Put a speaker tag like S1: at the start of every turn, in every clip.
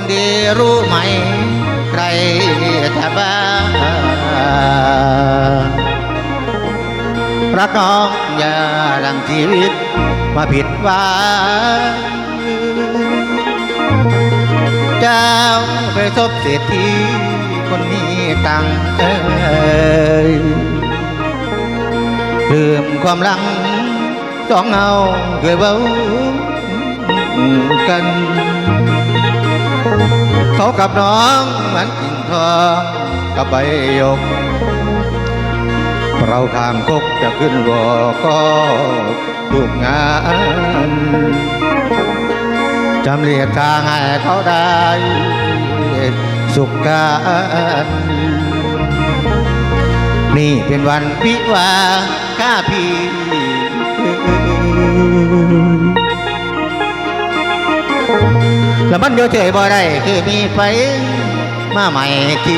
S1: คนดีรู้ไหม ใครจะบ้ารักน้องอย่าดังชีวิตมาผิดว่าเจ้าไปสบเศรษฐีคนนี้ตั้งเอลืมความหลังสองเงาเกยเบ้ากัน เขากับน้องเหมือนกิ่งทองกับใบยก เราข้างคกจะขึ้นวอก็ถูกงานจำเรียกทางให้เขาได้ สุขการนี่เป็นวันวิวาข้าพี่ แล้วมันเดียวเฉยบ่ได้คือมีไฟมาใหม่ที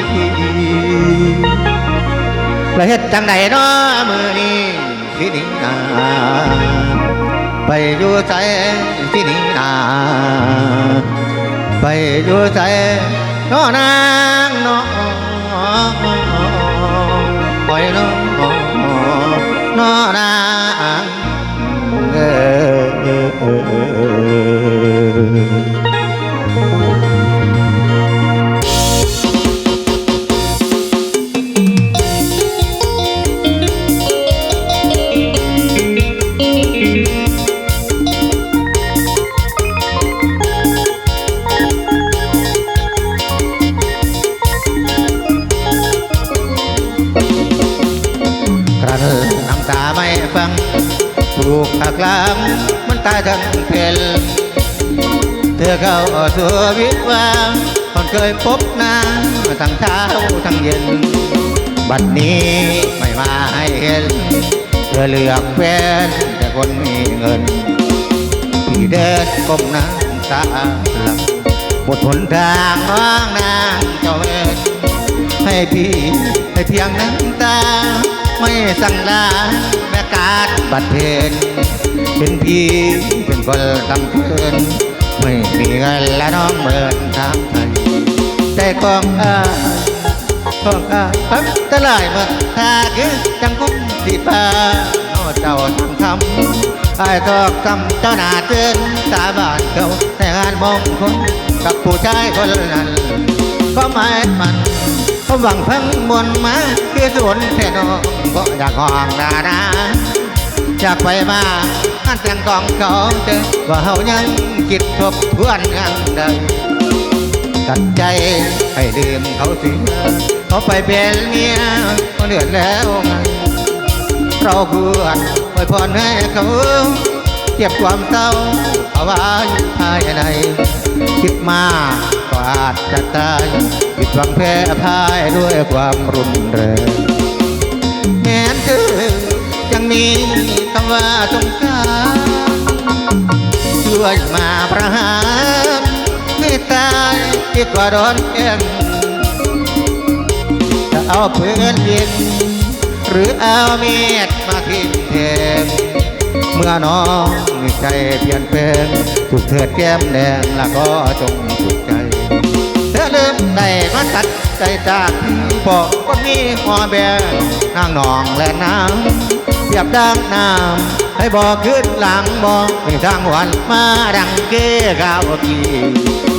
S1: แล้วเฮ็ดจังใดเนาะมือนี้สิหนี้นาไปอยู่ใจสิหนี้นาไปอยู่ใจนาะนางเนาะปล่อยนาะเนาะนาง ตาไม่ฟังถูกหักลังมันตายทั้งเพลเธอเข้าสู่วิวาคนเคยพบน้าทั้งเช้าทั้งเย็น บัดนี้ไม่มาให้เห็น เธอเลือกแฟนแต่คนมีเงินพี่เดินก้มหน้าตาหลังหมดหนทางน้องนางเจ้าเอ๋ให้พี่ให้เพียงน้ำตา ไม่สั่งลาแม่กาดบัดเพนเป็นพี่เป็นคนกำเกินไม่มีเงินและน้องเมินทางไทยใจกองอาของอาปั๊บตะลายมาถ้าคือจังคุ้มสีฟ้าโอ้เจ้าทางทำไอ้ตอกทำเจ้าหน้าเตือนสาบานเขาแต่งานมงคลกับผู้ชายคนนั้นก็หมายมัน หวังพังมวลมาคือสวนแท่นองก็อยากห้องดาดาอยากไปมาอันแต่งกองเขาเจอว่าเฮายังคิดทบทวนยังใดตัดใจให้ลืมเขาเสียเขาไปเป็นเมียคนเดือดแล้วงเราเพื่อนไว้พรให้เขาเก็บความเศร้าเอาไว้ภายในคิดมา อาจจะตายผิดหวังแพ้พายด้วยความรุนแรงแม้นเธอยังมีคำว่าสงสารช่วยมาประหารไม่ตายดีกว่าโดนแกล้งจะเอาเพื่อนยิงหรือเอาเมียดมาทิ่มแทงเมื่อน้องใจเปลี่ยนแปลงถูกเถิดแก้มแดงแล้วก็จงถูกใจ ลืมได้มาตัดใจจากพอคนมีหัวแบงนางนองและน้ำเปรียบดังน้ำให้บอกขึ้นหลังบอกเป็นทางหวันมาดังเก้กาวกี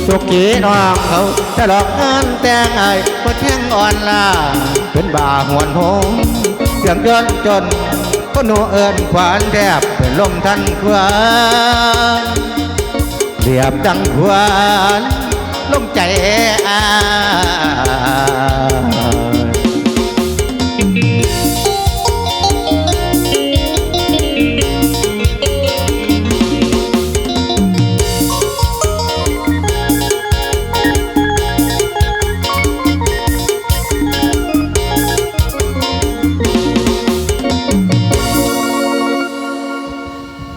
S1: สุกีน้องเขาจะหลอกงานแต่งไอ้ก็แท่งอ่อนลาเป็นบ่าหวนโหงเสียงจนจนก็หนูเอิญขวานแทบเป็นลมทันควานเรียบดังควาน ลงใจอา